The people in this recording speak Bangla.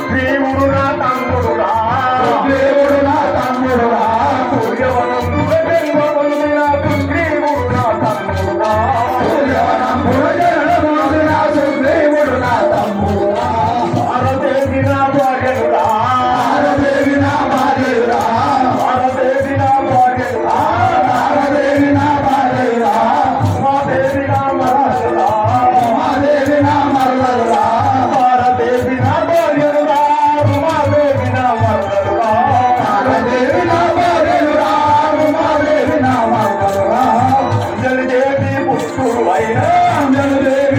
శ్రీ గురునాథం గురుడా శ్రీ గురునాథం గురుడా Amen.